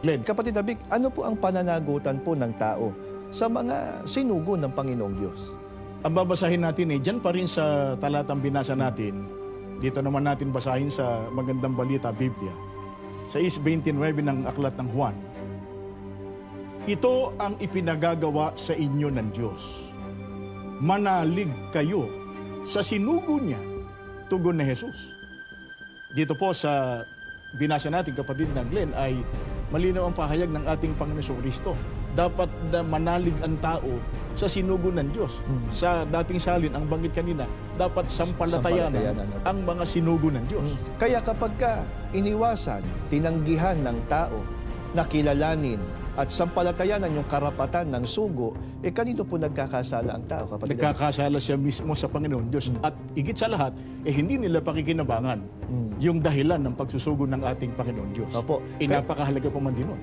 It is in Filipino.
Glenn. Kapatid Abig, ano po ang pananagutan po ng tao sa mga sinugo ng Panginoong Diyos? Ang babasahin natin eh, dyan pa rin sa talatang binasa natin, dito naman natin basahin sa magandang balita, Biblia. Sa is 29 ng aklat ng Juan. Ito ang ipinagagawa sa inyo ng Diyos. Manalig kayo sa sinugo niya, tugon ni Jesus. Dito po sa binasa natin, kapatid na Glenn, ay malinaw ang pahayag ng ating Panginoon Kristo. Dapat na manalig ang tao sa sinugo ng Diyos. Hmm. Sa dating salin, ang banggit kanina, dapat sampalatayanan Sampalatayanan. ang mga sinugo ng Diyos. Kaya kapag ka iniwasan, tinanggihan ng tao, nakilalanin at sampalatayanan yung karapatan ng sugo, eh kanino po nagkakasala ang tao? Abig? Nagkakasala siya mismo sa Panginoon Diyos. At higit sa lahat, eh hindi nila pakikinabangan Hmm. yung dahilan ng pagsusugo ng ating Panginoon Diyos. Opo. Eh napakahalaga pa man din nun.